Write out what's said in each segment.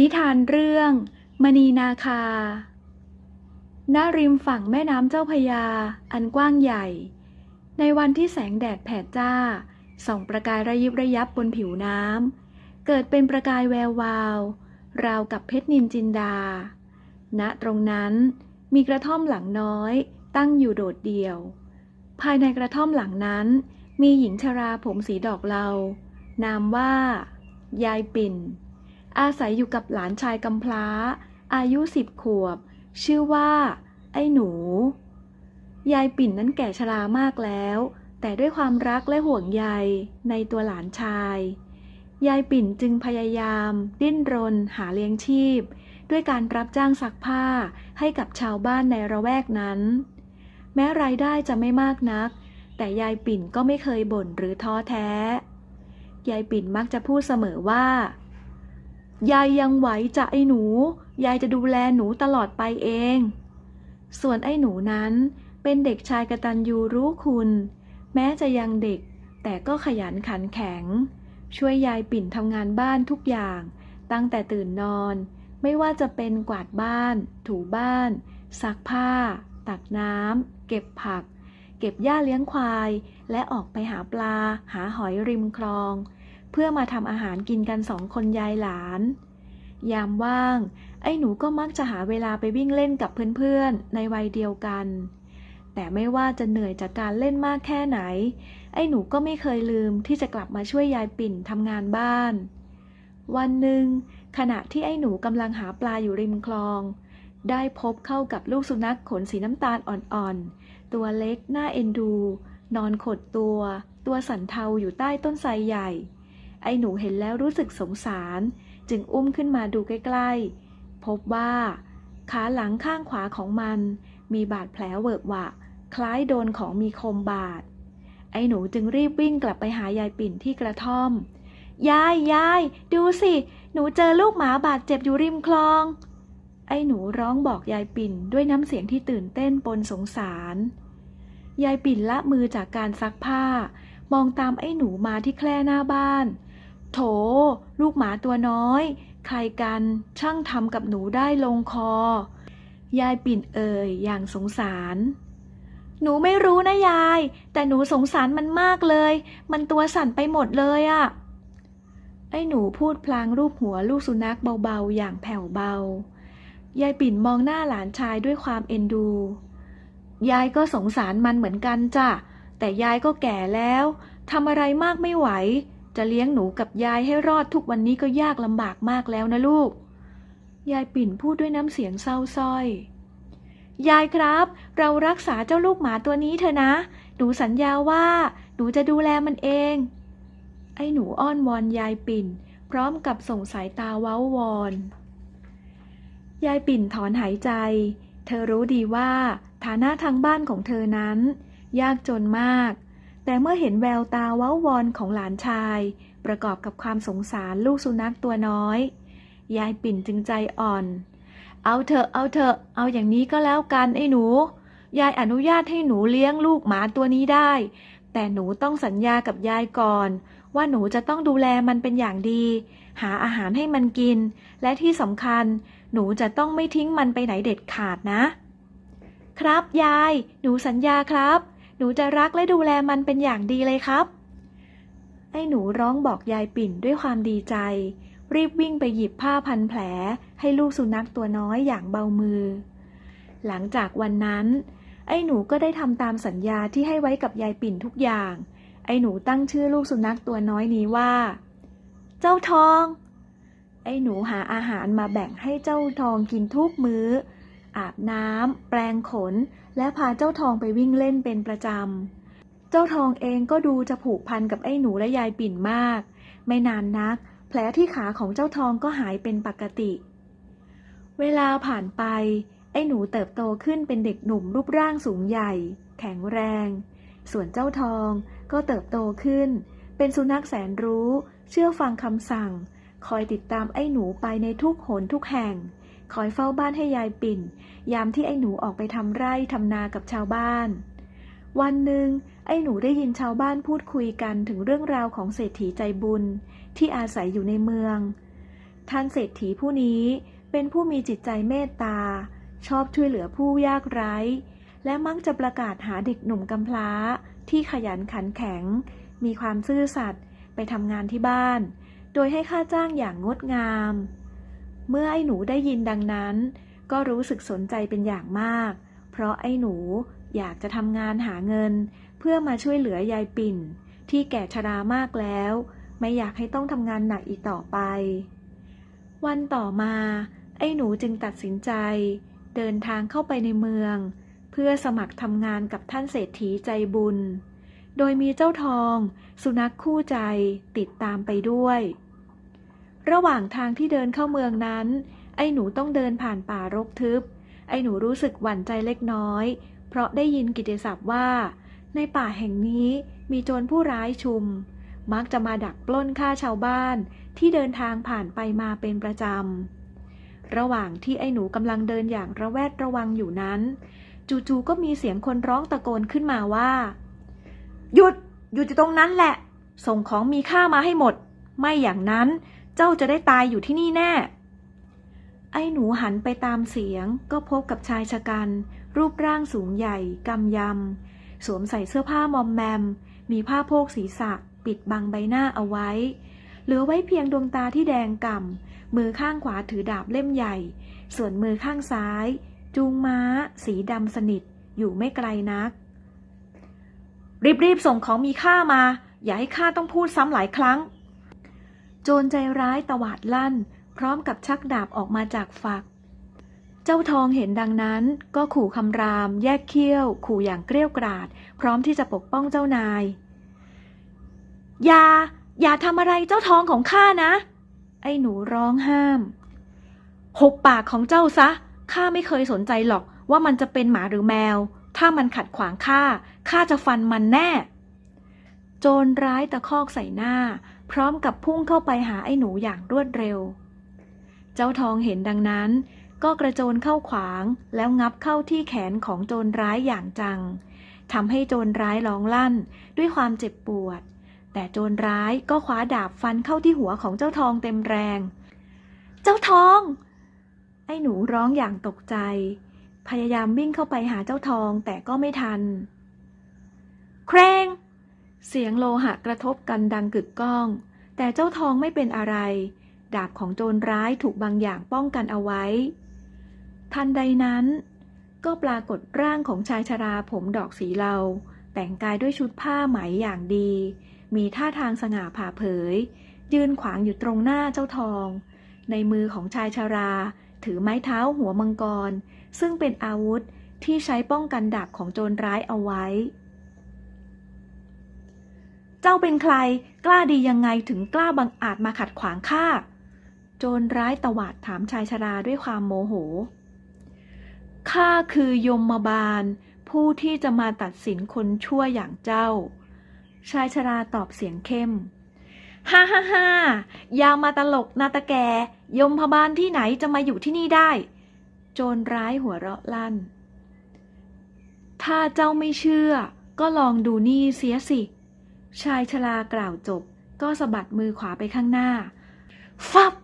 นิทานเรื่อง มณีนาคา ณ ริมฝั่งแม่น้ำเจ้าพยา อันกว้างใหญ่ ในวันที่แสงแดดแผดจ้า ส่องประกายระยิบระยับบนผิวน้ำ เกิดเป็นประกายแวววาว ราวกับเพชรนินจินดา ณ ตรงนั้นมีกระท่อมหลังน้อย ตั้งอยู่โดดเดี่ยว ภายในกระท่อมหลังนั้น มีหญิงชราผมสีดอกเหลา นามว่า ยายปิ่น อาศัยอยู่กับหลานชายกำพร้า อายุสิบขวบ ชื่อว่า ไอ้หนู ยายปิ่นนั้นแก่ชรามากแล้ว แต่ด้วยความรักและห่วงใยในตัวหลานชาย ยายปิ่นจึงพยายาม ดิ้นรน หาเลี้ยงชีพ ด้วยการรับจ้างซักผ้าให้กับชาวบ้านในระแวกนั้น แม้รายได้จะไม่มากนัก แต่ยายปิ่นก็ไม่เคยบ่นหรือท้อแท้ ยายปิ่นมักจะพูดเสมอว่า ยายยังไหวจะไอ้หนู ยายจะดูแลหนูตลอดไปเอง ส่วนไอ้หนูนั้นเป็นเด็กชายกระตัญญูรู้คุณ แม้จะยังเด็ก แต่ก็ขยันขันแข็ง ช่วยยายปิ่นทำงานบ้านทุกอย่าง ตั้งแต่ตื่นนอน ไม่ว่าจะเป็นกวาดบ้าน ถูบ้าน ซักผ้า ตักน้ำเก็บผัก เก็บหญ้าเลี้ยงควาย และออกไปหาปลา หาหอยริมคลอง พื่อมาทำอาหารกินกันสองคนยายหลาน ยามว่าง ไอ้หนูก็มักจะหาเวลาไปวิ่งเล่นกับเพื่อนๆ ในวัยเดียวกัน แต่ไม่ว่าจะเหนื่อยจากการเล่นมากแค่ไหน ไอ้หนูก็ไม่เคยลืมที่จะกลับมาช่วยยายปิ่นทำงานบ้าน วันหนึ่ง ขณะที่ไอ้หนูกำลังหาปลาอยู่ริมคลอง ได้พบเข้ากับลูกสุนัขขนสีน้ำตาลอ่อนๆ ตัวเล็กหน่าเอ็นดู นอนขดตัว ตัวสันเทาอยู่ใต้ต้นไทรใหญ่ ไอ้หนูเห็นแล้วรู้สึกสงสาร จึงอุ้มขึ้นมาดูใกล้ๆ พบว่า ขาหลังข้างขวาของมัน มีบาดแผลเวอะหวะ คล้ายโดนของมีคมบาด ไอ้หนูจึงรีบวิ่งกลับไปหายายปิ่นที่กระท่อม ยายยายดูสิ หนูเจอลูกหมาบาดเจ็บอยู่ริมคลอง ไอ้หนูร้องบอกยายปิ่นด้วยน้ำเสียงที่ตื่นเต้นปนสงสาร ยายปิ่นละมือจากการซักผ้ามองตามไอ้หนูมาที่แคร่หน้าบ้าน โถ ลูกหมาตัวน้อย ใครกันช่างทำกับหนูได้ลงคอ ยายปิ่นเอ่ยอย่างสงสาร หนูไม่รู้นะยาย แต่หนูสงสารมันมากเลย มันตัวสั่นไปหมดเลยอะไอ้หนูพูดพลางรูปหัวลูกสุนัขเบาๆ อย่างแผ่วเบา ยายปิ่นมองหน้าหลานชายด้วยความเอ็นดู ยายก็สงสารมันเหมือนกันจ้ะ แต่ยายก็แก่แล้วทำอะไรมากไม่ไหว จะเลี้ยงหนูกับยายให้รอดทุกวันนี้ก็ยากลำบากมากแล้วนะลูก ยายปิ่นพูดด้วยน้ำเสียงเศร้าส้อย ยายครับ เรารักษาเจ้าลูกหมาตัวนี้เถอะนะ หนูสัญญาว่า หนูจะดูแลมันเอง ไอ้หนูอ้อนวอนยายปิ่น พร้อมกับส่งสายตาเว้าวอน ยายปิ่นถอนหายใจ เธอรู้ดีว่า ฐานะทางบ้านของเธอนั้น ยากจนมาก แต่เมื่อเห็นแววตาเว้าวอนของหลานชาย ประกอบกับความสงสารลูกสุนัขตัวน้อย ยายปิ่นจึงใจอ่อน เอาเถอะเอาเถอะเอาอย่างนี้ก็แล้วกันไอ้หนู ยายอนุญาตให้หนูเลี้ยงลูกหมาตัวนี้ได้ แต่หนูต้องสัญญากับยายก่อน ว่าหนูจะต้องดูแลมันเป็นอย่างดี หาอาหารให้มันกิน และที่สำคัญ หนูจะต้องไม่ทิ้งมันไปไหนเด็ดขาดนะ ครับยาย หนูสัญญาครับ หนูจะรักและดูแลมันเป็นอย่างดีเลยครับ ไอ้หนูร้องบอกยายปิ่นด้วยความดีใจ รีบวิ่งไปหยิบผ้าพันแผล ให้ลูกสุนัขตัวน้อยอย่างเบามือ หลังจากวันนั้น ไอ้หนูก็ได้ทำตามสัญญาที่ให้ไว้กับยายปิ่นทุกอย่าง ไอ้หนูตั้งชื่อลูกสุนัขตัวน้อยนี้ว่า เจ้าทอง ไอ้หนูหาอาหารมาแบ่งให้เจ้าทองกินทุกมื้อ อาบน้ำแปรงขน และพาเจ้าทองไปวิ่งเล่นเป็นประจำ เจ้าทองเองก็ดูจะผูกพันกับไอ้หนูและยายปิ่นมาก ไม่นานนัก แผลที่ขาของเจ้าทองก็หายเป็นปกติ เวลาผ่านไป ไอ้หนูเติบโตขึ้นเป็นเด็กหนุ่มรูปร่างสูงใหญ่ แข็งแรง ส่วนเจ้าทองก็เติบโตขึ้น เป็นสุนัขแสนรู้ เชื่อฟังคำสั่ง คอยติดตามไอ้หนูไปในทุกหนทุกแห่ง คอยเฝ้าบ้านให้ยายปิ่น ยามที่ไอ้หนูออกไปทำไร่ทำนากับชาวบ้าน วันหนึ่งไอ้หนูได้ยินชาวบ้านพูดคุยกันถึงเรื่องราวของเศรษฐีใจบุญ ที่อาศัยอยู่ในเมือง ท่านเศรษฐีผู้นี้เป็นผู้มีจิตใจเมตตา ชอบช่วยเหลือผู้ยากไร้ และมักจะประกาศหาเด็กหนุ่มกำพร้า ที่ขยันขันแข็ง มีความซื่อสัตย์ไปทำงานที่บ้าน โดยให้ค่าจ้างอย่างงดงาม เมื่อไอ้หนูได้ยินดังนั้น ก็รู้สึกสนใจเป็นอย่างมาก เพราะไอ้หนูอยากจะทำงานหาเงิน เพื่อมาช่วยเหลือยายปิ่น ที่แก่ชรามากแล้ว ไม่อยากให้ต้องทำงานหนักอีกต่อไป วันต่อมา ไอ้หนูจึงตัดสินใจ เดินทางเข้าไปในเมือง เพื่อสมัครทำงานกับท่านเศรษฐีใจบุญ โดยมีเจ้าทอง สุนัขคู่ใจติดตามไปด้วย ระหว่างทางที่เดินเข้าเมืองนั้น ไอ้หนูต้องเดินผ่านป่ารกทึบ ไอ้หนูรู้สึกหวั่นใจเล็กน้อย เพราะได้ยินกิติศัพท์ว่า ในป่าแห่งนี้มีโจรผู้ร้ายชุม มักจะมาดักปล้นฆ่าชาวบ้านที่เดินทางผ่านไปมาเป็นประจำ ระหว่างที่ไอ้หนูกำลังเดินอย่างระแวดระวังอยู่นั้น จู่ๆก็มีเสียงคนร้องตะโกนขึ้นมาว่า หยุด หยุดอยู่ตรงนั้นแหละ ส่งของมีค่ามาให้หมด ไม่อย่างนั้น เจ้าจะได้ตายอยู่ที่นี่แน่ ไอ้หนูหันไปตามเสียง ก็พบกับชายชะกัน รูปร่างสูงใหญ่ กำยำ สวมใส่เสื้อผ้ามอมแมม มีผ้าโพกศีรษะ ปิดบังใบหน้าเอาไว้ เหลือไว้เพียงดวงตาที่แดงก่ำ มือข้างขวาถือดาบเล่มใหญ่ ส่วนมือข้างซ้าย จูงม้า สีดำสนิท อยู่ไม่ไกลนัก รีบๆส่งของมีค่ามา อย่าให้ข้าต้องพูดซ้ำหลายครั้ง โจรใจร้ายตวาดลั่น พร้อมกับชักดาบออกมาจากฝัก เจ้าทองเห็นดังนั้น ก็ขู่คำราม แยกเขี้ยว ขู่อย่างเกรี้ยวกราด พร้อมที่จะปกป้องเจ้านาย อย่า อย่าทำอะไรเจ้าทองของข้านะ ไอ้หนูร้องห้ามหุบปากของเจ้าซะ ข้าไม่เคยสนใจหรอกว่ามันจะเป็นหมาหรือแมว ถ้ามันขัดขวางข้า ข้าจะฟันมันแน่ โจรร้ายตะคอกใส่หน้า พร้อมกับพุ่งเข้าไปหาไอ้หนูอย่างรวดเร็ว เจ้าทองเห็นดังนั้น ก็กระโจนเข้าขวางแล้วงับเข้าที่แขนของโจรร้ายอย่างจังทำให้โจรร้ายร้องลั่นด้วยความเจ็บปวด แต่โจรร้ายก็คว้าดาบฟันเข้าที่หัวของเจ้าทองเต็มแรง เจ้าทอง ไอ้หนูร้องอย่างตกใจ พยายามวิ่งเข้าไปหาเจ้าทองแต่ก็ไม่ทัน แครง เสียงโลหะกระทบกันดังกึกก้อง แต่เจ้าทองไม่เป็นอะไร ดาบของโจรร้ายถูกบางอย่างป้องกันเอาไว้ ทันใดนั้น ก็ปรากฏร่างของชายชราผมดอกสีเหลา แต่งกายด้วยชุดผ้าไหมอย่างดี มีท่าทางสง่าผ่าเผย ยืนขวางอยู่ตรงหน้าเจ้าทอง ในมือของชายชรา ถือไม้เท้าหัวมังกร ซึ่งเป็นอาวุธที่ใช้ป้องกันดาบของโจรร้ายเอาไว้ จ้าเป็นใคร กล้าดียังไงถึงกล้าบังอาจมาขัดขวางข้า โจรร้ายตวาดถามชายชราด้วยความโมโห ข้าคือยมบาล ผู้ที่จะมาตัดสินคนชั่วอย่างเจ้า ชายชราตอบเสียงเข้ม ฮ่าฮ่าฮ่าอย่ามาตลกนาตะแก ยมพบาลที่ไหนจะมาอยู่ที่นี่ได้ โจรร้ายหัวเราะลั่น ถ้าเจ้าไม่เชื่อ ก็ลองดูนี่เสียสิ ชายชรากล่าวจบ ก็สะบัดมือขวาไปข้างหน้า ฟับ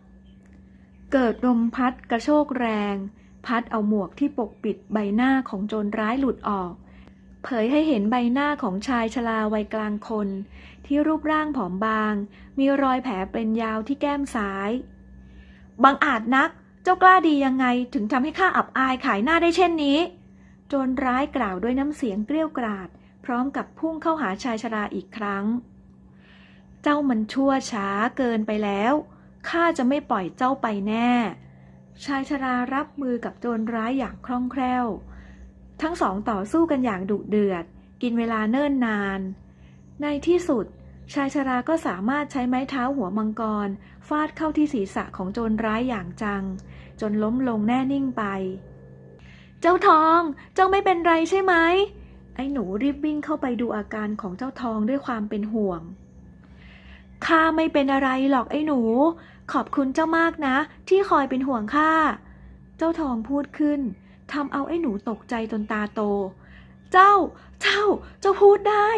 เกิดลมพัดกระโชกแรง พัดเอาหมวกที่ปกปิดใบหน้าของโจรร้ายหลุดออก เผยให้เห็นใบหน้าของชายชราวัยกลางคน ที่รูปร่างผอมบาง มีรอยแผลเป็นยาวที่แก้มซ้าย บังอาจนัก เจ้ากล้าดียังไงถึงทำให้ข้าอับอายขายหน้าได้เช่นนี้ โจรร้ายกล่าวด้วยน้ำเสียงเกรี้ยวกราด พร้อมกับพุ่งเข้าหาชายชราอีกครั้ง เจ้ามันชั่วช้าเกินไปแล้ว ข้าจะไม่ปล่อยเจ้าไปแน่ ชายชรารับมือกับโจรร้ายอย่างคล่องแคล่ว ทั้งสองต่อสู้กันอย่างดุเดือด กินเวลาเนิ่นนาน ในที่สุด ชายชราก็สามารถใช้ไม้เท้าหัวมังกร ฟาดเข้าที่ศีรษะของโจรร้ายอย่างจัง จนล้มลงแน่นิ่งไป เจ้าทอง เจ้าไม่เป็นไรใช่ไหม ไอ้หนูรีบวิ่งเข้าไปดูอาการของเจ้าทองด้วยความเป็นห่วง ข้าไม่เป็นอะไรหรอกไอ้หนู ขอบคุณเจ้ามากนะ ที่คอยเป็นห่วงข้า เจ้าทองพูดขึ้นทำเอาไอ้หนูตกใจจนตาโต เจ้า เจ้า เจ้าพูดได้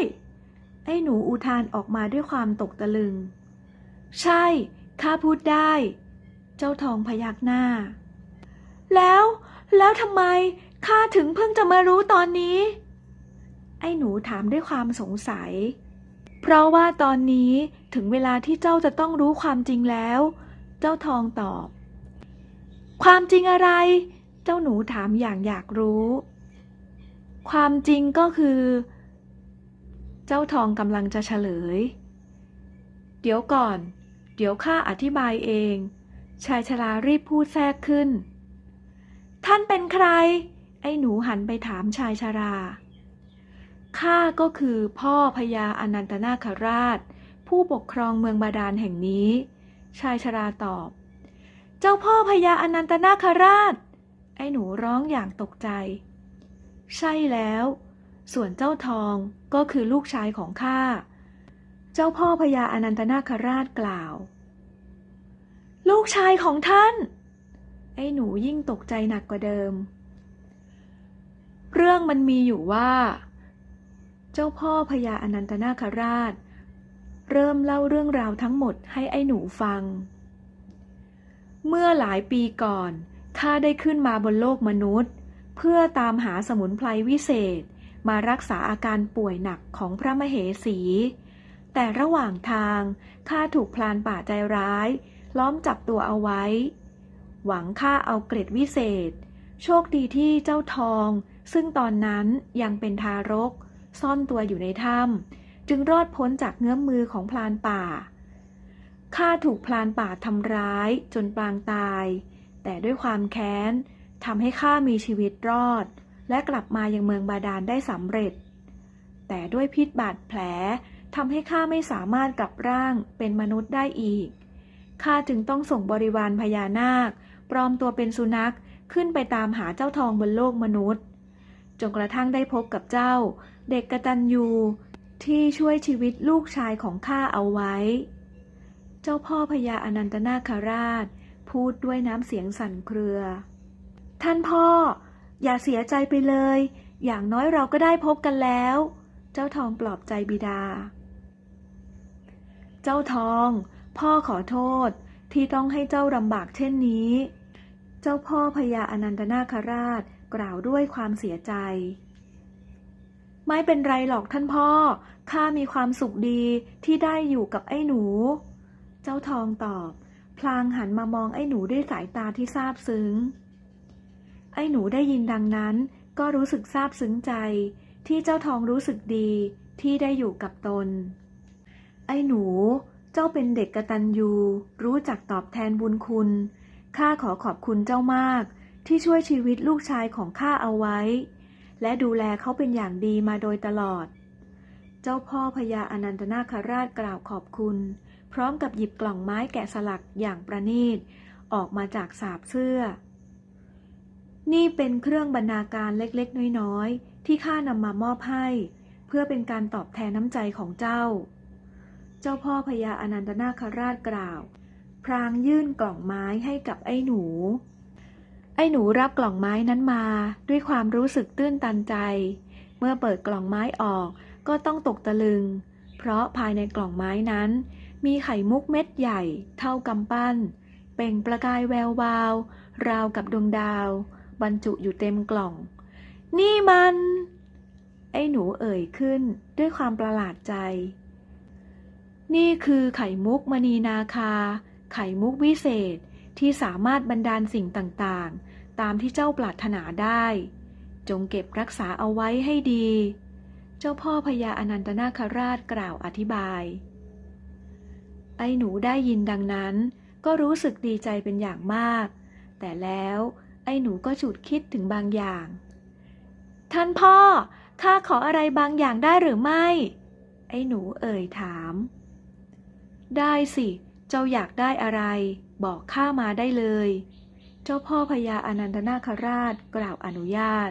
ไอ้หนูอุทานออกมาด้วยความตกตะลึง ใช่ ข้าพูดได้ เจ้าทองพยักหน้า แล้ว แล้วทำไมข้าถึงเพิ่งจะมารู้ตอนนี้ อ้หนูถามด้วยความสงสัย เพราะว่าตอนนี้ถึงเวลาที่เจ้าจะต้องรู้ความจริงแล้ว เจ้าทองตอบ ความจริงอะไร เจ้าหนูถามอย่างอยากรู้ ความจริงก็คือ เจ้าทองกำลังจะเฉลย เดี๋ยวก่อน เดี๋ยวข้าอธิบายเอง ชายชรารีบพูดแทรกขึ้น ท่านเป็นใคร ไอ้หนูหันไปถามชายชรา ข้าก็คือพ่อพญาอนันตนาคราช ผู้ปกครองเมืองบาดาลแห่งนี้ ชายชราตอบ เจ้าพ่อพญาอนันตนาคราช ไอ้หนูร้องอย่างตกใจ ใช่แล้ว ส่วนเจ้าทองก็คือลูกชายของข้า เจ้าพ่อพญาอนันตนาคราชกล่าว ลูกชายของท่าน ไอ้หนูยิ่งตกใจหนักกว่าเดิม เรื่องมันมีอยู่ว่า เจ้าพ่อพญาอนันตนาคราช เริ่มเล่าเรื่องราวทั้งหมดให้ไอ้หนูฟัง เมื่อหลายปีก่อนข้าได้ขึ้นมาบนโลกมนุษย์ เพื่อตามหาสมุนไพรวิเศษมารักษาอาการป่วยหนักของพระมเหสี แต่ระหว่างทางข้าถูกพลานป่าใจร้าย ล้อมจับตัวเอาไว้ หวังฆ่าเอาเกร็ดวิเศษ โชคดีที่เจ้าทอง ซึ่งตอนนั้นยังเป็นทารก ซ่อนตัวอยู่ในถ้ำจึงรอดพ้นจากเงื้อมมือของพลานป่า ข้าถูกพลานป่าทำร้ายจนปางตาย แต่ด้วยความแค้นทำให้ข้ามีชีวิตรอด และกลับมายังเมืองบาดาลได้สำเร็จ แต่ด้วยพิษบาดแผลทำให้ข้าไม่สามารถกลับร่างเป็นมนุษย์ได้อีก ข้าจึงต้องส่งบริวารพญานาค ปลอมตัวเป็นสุนัขขึ้นไปตามหาเจ้าทองบนโลกมนุษย์ จนกระทั่งได้พบกับเจ้า เด็กกตัญญูที่ช่วยชีวิตลูกชายของข้าเอาไว้ เจ้าพ่อพญาอนันตนาคราช พูดด้วยน้ำเสียงสั่นเครือ ท่านพ่อ อย่าเสียใจไปเลย อย่างน้อยเราก็ได้พบกันแล้ว เจ้าทองปลอบใจบิดา เจ้าทอง พ่อขอโทษที่ต้องให้เจ้าลำบากเช่นนี้ เจ้าพ่อพญาอนันตนาคราชกล่าวด้วยความเสียใจ ไม่เป็นไรหรอกท่านพ่อ ข้ามีความสุขดีที่ได้อยู่กับไอ้หนู เจ้าทองตอบ พลางหันมามองไอ้หนูด้วยสายตาที่ซาบซึ้ง ไอ้หนูได้ยินดังนั้น ก็รู้สึกซาบซึ้งใจ ที่เจ้าทองรู้สึกดีที่ได้อยู่กับตน ไอ้หนู เจ้าเป็นเด็กกระตัญญูรู้จักตอบแทนบุญคุณ ข้าขอขอบคุณเจ้ามาก ที่ช่วยชีวิตลูกชายของข้าเอาไว้ และดูแลเขาเป็นอย่างดีมาโดยตลอด เจ้าพ่อพญาอนันตนาคราชกล่าวขอบคุณ พร้อมกับหยิบกล่องไม้แกะสลักอย่างประณีต ออกมาจากสาบเสื้อ นี่เป็นเครื่องบรรณาการเล็กๆ น้อยๆ ที่ข้านำมามอบให้ เพื่อเป็นการตอบแทนน้ำใจของเจ้า เจ้าพ่อพญาอนันตนาคราชกล่าว พรางยื่นกล่องไม้ให้กับไอ้หนู ไอ้หนูรับกล่องไม้นั้นมา ด้วยความรู้สึกตื้นตันใจ เมื่อเปิดกล่องไม้ออกก็ต้องตกตะลึง เพราะภายในกล่องไม้นั้น มีไข่มุกเม็ดใหญ่ เท่ากำปั้น เป่งประกายแวววาว ราวกับดวงดาว บรรจุอยู่เต็มกล่อง นี่มัน ไอ้หนูเอ่ยขึ้นด้วยความประหลาดใจ นี่คือไข่มุกมณีนาคา ไข่มุกวิเศษ ที่สามารถบันดาลสิ่งต่างๆ ตามที่เจ้าปรารถนาได้ จงเก็บรักษาเอาไว้ให้ดี เจ้าพ่อพญาอนันตนาคราชกล่าวอธิบาย ไอ้หนูได้ยินดังนั้นก็รู้สึกดีใจเป็นอย่างมาก แต่แล้วไอ้หนูก็ฉุดคิดถึงบางอย่าง ท่านพ่อ ข้าขออะไรบางอย่างได้หรือไม่ ไอ้หนูเอ่ยถาม ได้สิ เจ้าอยากได้อะไร บอกข้ามาได้เลย เจ้าพ่อพญาอนันตนาคราชกล่าวอนุญาต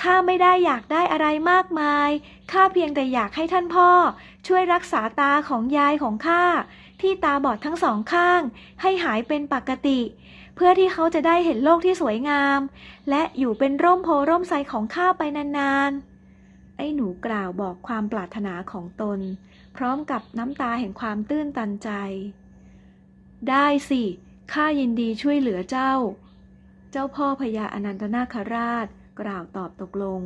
ข้าไม่ได้อยากได้อะไรมากมาย ข้าเพียงแต่อยากให้ท่านพ่อ ช่วยรักษาตาของยายของข้าที่ตาบอดทั้งสองข้าง ให้หายเป็นปกติ เพื่อที่เขาจะได้เห็นโลกที่สวยงาม และอยู่เป็นร่มโพร่มไทรของข้าไปนานๆ ไอ้หนูกล่าวบอกความปรารถนาของตน พร้อมกับน้ำตาแห่งความตื้นตันใจ ได้สิ ข้ายินดีช่วยเหลือเจ้า เจ้าพ่อพญาอนันตนาคราชกล่าวตอบตกลง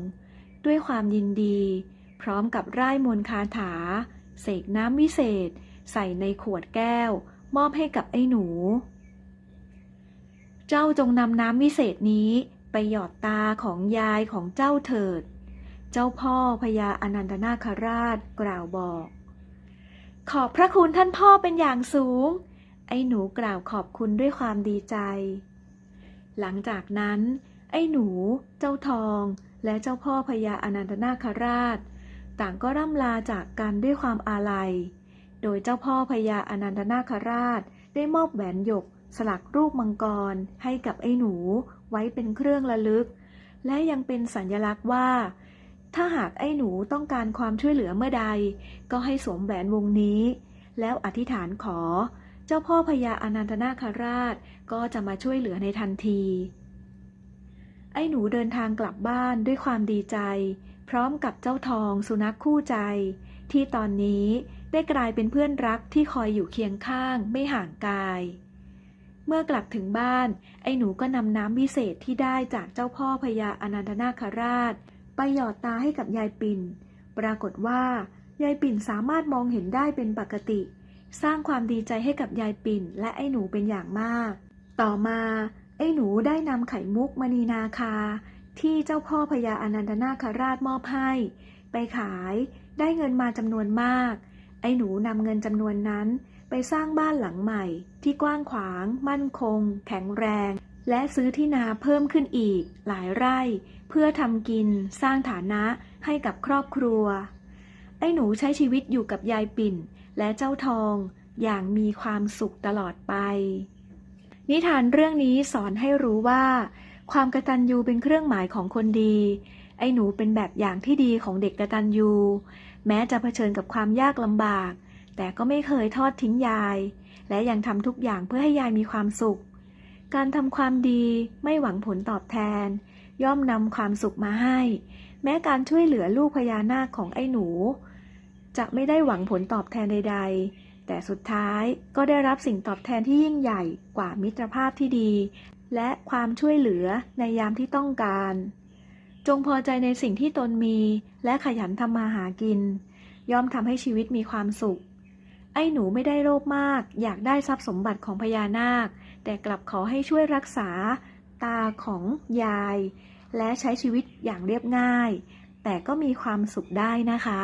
ด้วยความยินดี พร้อมกับร่ายมนต์คาถา เสกน้ำวิเศษ ใส่ในขวดแก้ว มอบให้กับไอ้หนู เจ้าจงนำน้ำวิเศษนี้ไปหยอดตาของยายของเจ้าเถิด เจ้าพ่อพญาอนันตนาคราชกล่าวบอก ขอบพระคุณท่านพ่อเป็นอย่างสูง ไอ้หนูกล่าวขอบคุณด้วยความดีใจ หลังจากนั้น ไอ้หนู เจ้าทอง และเจ้าพ่อพญาอนันตนาคราช ต่างก็ร่ำลาจากกันด้วยความอาลัย โดยเจ้าพ่อพญาอนันตนาคราชได้มอบแหวนหยก สลักรูปมังกรให้กับไอ้หนูไว้เป็นเครื่องระลึก และยังเป็นสัญลักษณ์ว่า ถ้าหากไอ้หนูต้องการความช่วยเหลือเมื่อใด ก็ให้สวมแหวนวงนี้ แล้วอธิษฐานขอ เจ้าพ่อพญาอนันตนาคราชก็จะมาช่วยเหลือในทันที ไอ้หนูเดินทางกลับบ้านด้วยความดีใจ พร้อมกับเจ้าทองสุนัขคู่ใจ ที่ตอนนี้ได้กลายเป็นเพื่อนรักที่คอยอยู่เคียงข้างไม่ห่างกาย เมื่อกลับถึงบ้าน ไอ้หนูก็นำน้ำวิเศษที่ได้จากเจ้าพ่อพญาอนันตนาคราช ไปหยอดตาให้กับยายปิ่น ปรากฏว่ายายปิ่นสามารถมองเห็นได้เป็นปกติ สร้างความดีใจให้กับยายปิ่น และไอ้หนูเป็นอย่างมาก ต่อมาไอ้หนูได้นำไข่มุกมณีนาคา ที่เจ้าพ่อพญาอนันตนาคราชมอบให้ ไปขายได้เงินมาจำนวนมาก ไอ้หนูนำเงินจำนวนนั้น ไปสร้างบ้านหลังใหม่ ที่กว้างขวาง มั่นคง แข็งแรง และซื้อที่นาเพิ่มขึ้นอีก หลายไร่ เพื่อทำกิน สร้างฐานะให้กับครอบครัว ไอ้หนูใช้ชีวิตอยู่กับยายปิ่น และเจ้าทองอย่างมีความสุขตลอดไป นิทานเรื่องนี้สอนให้รู้ว่า ความกตัญญูเป็นเครื่องหมายของคนดี ไอ้หนูเป็นแบบอย่างที่ดีของเด็กกตัญญูแม้จะเผชิญกับความยากลำบาก แต่ก็ไม่เคยทอดทิ้งยาย และยังทำทุกอย่างเพื่อให้ยายมีความสุข การทำความดีไม่หวังผลตอบแทน ย่อมนำความสุขมาให้ แม้การช่วยเหลือลูกพญานาคของไอ้หนู จะไม่ได้หวังผลตอบแทนใด ๆ แต่สุดท้ายก็ได้รับสิ่งตอบแทนที่ยิ่งใหญ่กว่ามิตรภาพที่ดี และความช่วยเหลือในยามที่ต้องการ จงพอใจในสิ่งที่ตนมีและขยันทำมาหากิน ย่อมทำให้ชีวิตมีความสุข ไอ้หนูไม่ได้โลภมาก อยากได้ทรัพย์สมบัติของพญานาค แต่กลับขอให้ช่วยรักษา ตาของยาย และใช้ชีวิตอย่างเรียบง่าย แต่ก็มีความสุขได้นะคะ